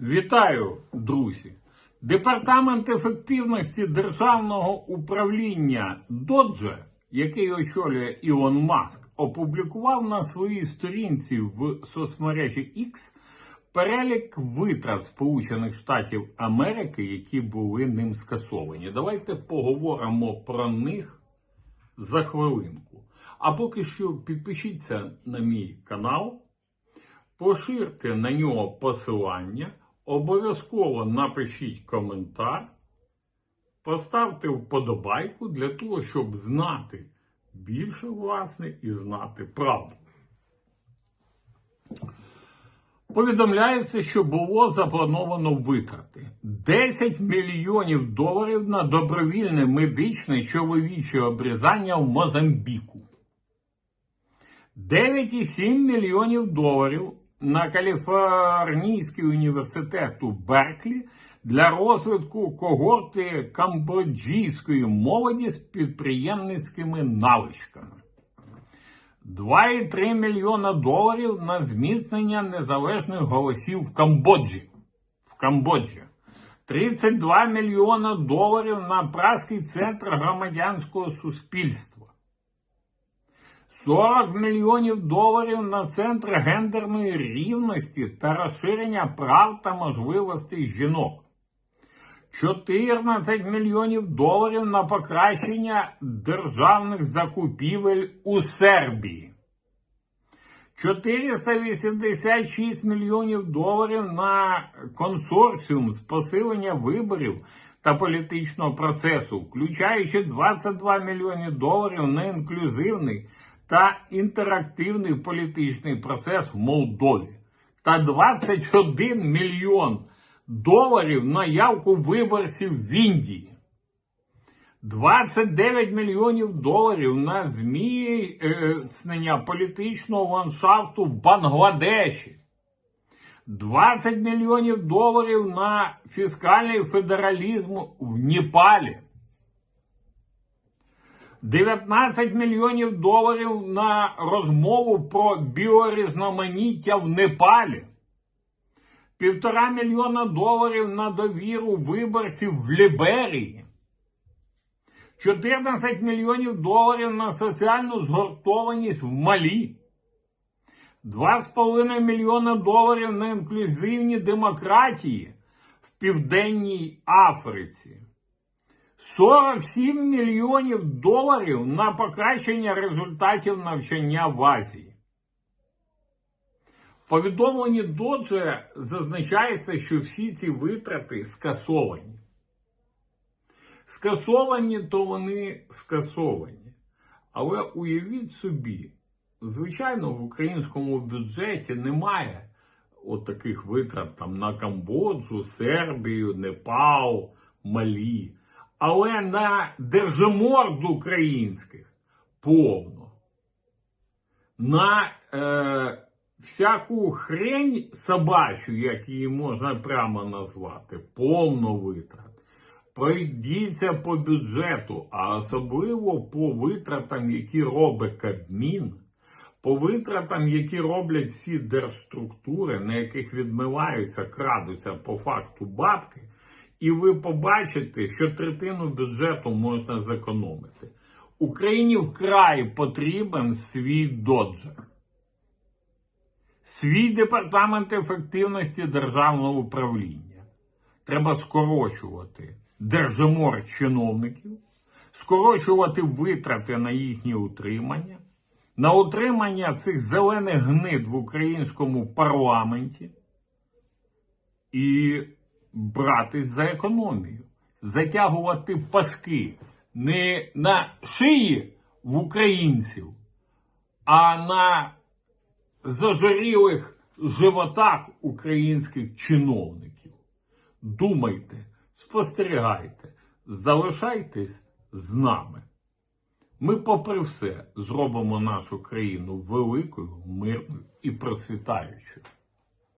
Вітаю, друзі! Департамент ефективності державного управління Додже, який очолює Ілон Маск, опублікував на своїй сторінці в соцмережі X перелік витрат Сполучених Штатів Америки, які були ним скасовані. Давайте поговоримо про них за хвилинку. А поки що підпишіться на мій канал. Поширте на нього посилання, обов'язково напишіть коментар, поставте вподобайку для того, щоб знати більше, власне, і знати правду. Повідомляється, що було заплановано витрати 10 мільйонів доларів на добровільне медичне чоловіче обрізання в Мозамбіку. 9,7 мільйонів доларів на Каліфорнійський університет у Берклі для розвитку когорти камбоджійської молоді з підприємницькими навичками. 2,3 мільйона доларів на зміцнення незалежних голосів в Камбоджі. В Камбоджі. 32 мільйона доларів на Празький центр громадянського суспільства. 40 мільйонів доларів на центр гендерної рівності та розширення прав та можливостей жінок. 14 мільйонів доларів на покращення державних закупівель у Сербії. 486 мільйонів доларів на консорціум з посилення виборів та політичного процесу, включаючи 22 мільйони доларів на інклюзивний та інтерактивний політичний процес в Молдові та 21 мільйон доларів на явку виборців в Індії. 29 мільйонів доларів на зміцнення політичного ландшафту в Бангладеші. 20 мільйонів доларів на фіскальний федералізм в Непалі. 19 мільйонів доларів на розмову про біорізноманіття в Непалі. Півтора мільйона доларів на довіру виборців в Ліберії. 14 мільйонів доларів на соціальну згуртованість в Малі. 2,5 мільйона доларів на інклюзивні демократії в Південній Африці. 47 мільйонів доларів на покращення результатів навчання в Азії. В повідомленні Додже зазначається, що всі ці витрати скасовані. Скасовані, то вони скасовані. Але уявіть собі, звичайно, в українському бюджеті немає от таких витрат там на Камбоджу, Сербію, Непал, Малі. Але на держиморд українських повно. На е, всяку хрень собачу, як її можна прямо назвати, повно витрат. Пройдіться по бюджету, а особливо по витратам, які робить Кабмін, по витратам, які роблять всі держструктури, на яких відмиваються, крадуться по факту бабки, і ви побачите, що третину бюджету можна зекономити. Україні вкрай потрібен свій доджер. Свій департамент ефективності державного управління. Треба скорочувати держимор чиновників, скорочувати витрати на їхнє утримання, на утримання цих зелених гнид в українському парламенті і братись за економію, затягувати паски не на шиї в українців, а на зажарілих животах українських чиновників. Думайте, спостерігайте, залишайтесь з нами. Ми, попри все, зробимо нашу країну великою, мирною і процвітаючою.